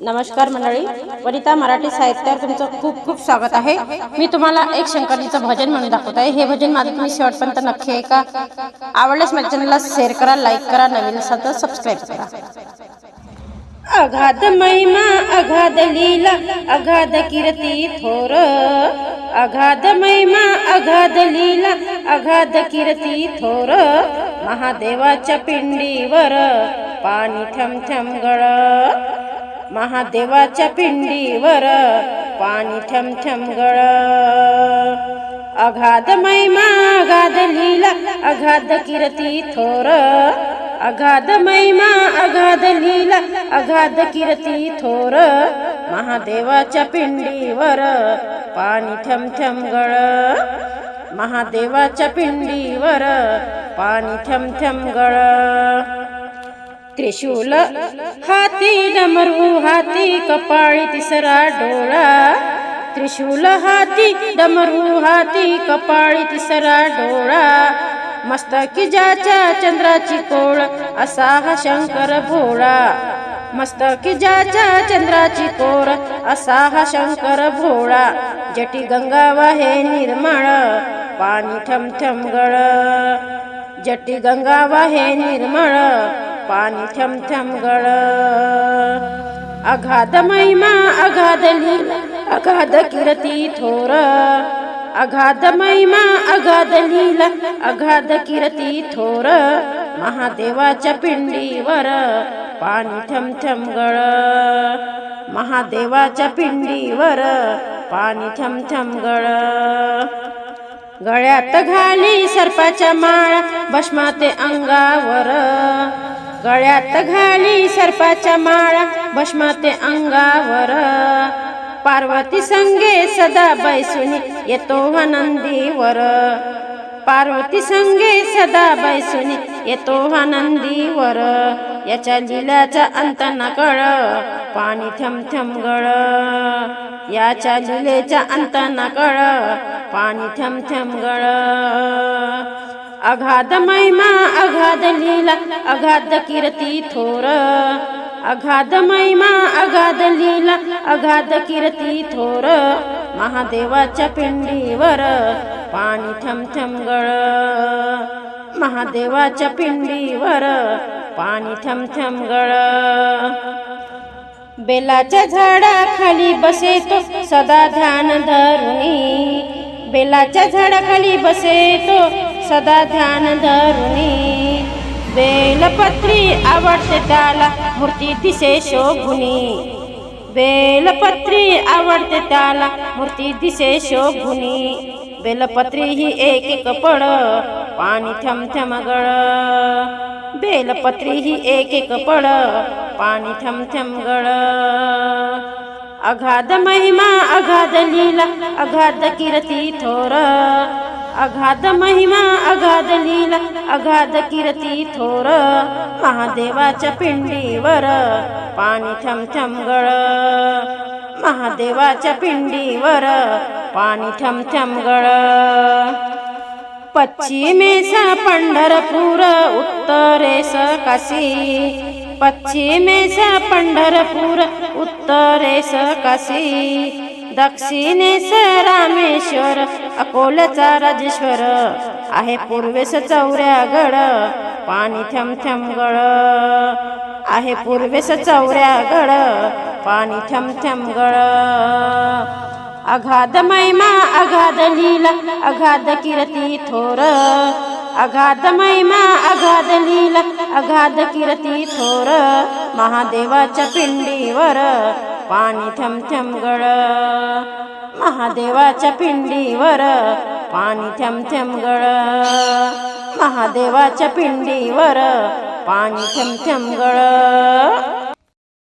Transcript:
नमस्कार मंडळी. वनिता मराठी साहित्यावर तुमचं खूप खूप स्वागत आहे. मी तुम्हाला एक शंकरजीचं भजन म्हणून दाखवत आहे. हे भजन माझं तुम्ही शेवटपर्यंत नक्की ऐका. आवडल्यास माझ्या चॅनलला शेअर करा लाईक करा नवीन असाल तर सबस्क्राईब करा. अगाध महिमा अगाध लीला अगाध कीर्ती थोर. अगाध महिमा अगाध लीला अगाध कीर्ती थोर. महादेवाच्या पिंडीवर पाणी ठम गळ. महादेवाच्या पिंडीवर पाणी ठम ठम गळ. अगाध महिमा अगाध लीला अगाध कीर्ती थोर. अगाध महिमा अगाध लीला अगाध कीर्ती थोर. महादेवाच्या पिंडीवर पाणी ठम ठम गळ. महादेवाच्या पिंडीवर पाणी ठम ठम गळ. त्रिशूल हाती डमरू हाती कपाळी तिसरा डोळा. त्रिशूल हाती डमरू हाती कपाळी तिसरा डोळा. मस्तकी ज्याच्या चंद्राची कोळ असा हा शंकर भोळा. मस्तकी ज्याच्या चंद्राची कोर असा हा शंकर भोळा. जटी गंगा वाहे निर्मळ पाणी ठम ठम गळ. जटी गंगा वाहे निर्मळ पाणी थम थम गळ अगाध महिमा अगाध लीला अगाध किरती थोर। अगाध महिमा अगाध लीला अगाध किरती थोर। महादेवाच्या पिंडीवर पाणी ठम थम गळ महादेवाच्या पिंडीवर पाणी ठम थम गळ गळ्यात घाली सर्पाच्या माळा भस्माते अंगावर। गळ्यात घाली सर्पाच्या माळा भस्माते अंगावर. पार्वती संगे सदा बैसुनी येतो आनंदीवर पार्वती संगे सदा बैसुनी येतो आनंदीवर याच्या लिलाचा अंत न कळ पाणी थम थम गळ. याच्या लिलेचा अंत न कळ पाणी थम थम गळ. अगाध महिमा अगाध लीला अगाध कीर्ती थोर. अगाध महिमा अगाध लीला अगाध कीर्ती थोर. महादेवाच्या पिंडीवर पाणी थम थम गळ. महादेवाच्या पिंडीवर पाणी थम थम गळ. बेलाच्या झाडाखाली बसेतो सदा ध्यान धरुणी. बेलाच्या झाडाखाली बसे तो सदा ध्यान धरुणी बेलपत्री आवडते त्याला मूर्ती दिसे शोभुनी. बेलपत्री आवडते त्याला मूर्ती दिसे शोभुनी. बेलपत्री ही एक एक पड पाणी थम थम गळ. बेलपत्री ही एक एक पड पाणी थम थम गळ. अगाध महिमा अगाध लीला अगाध किरती थोर. अगाध महिमा अगाध लीला अगाध कीर्ती थोर महादेवाच्या पिंडीवर पाणी थम थम गळ. महादेवाच्या पिंडीवर पाणी थम थम गळ. पश्चिमेसा पंढरपूर उत्तरेस काशी. पश्चिमेसा पंढरपूर उत्तरेस काशी. दक्षिणेस रामेश्वर अकोलचा राजेश्वर आहे पूर्वेस चौऱ्यागड पाणी थम थम गळ आहे पूर्वेस चौऱ्यागड पाणी थम थम गळ अगाध महिमा अगाध लीला अगाध किरती थोर. अगाध महिमा अगाध लीला अगाध किरती थोर. महादेवाच्या पिंडीवर पाणी थम थम गळ. महादेवाच्या पिंडीवर पाणी थम थम गळ. महादेवाच्या पिंडीवर पाणी थम थम गळ.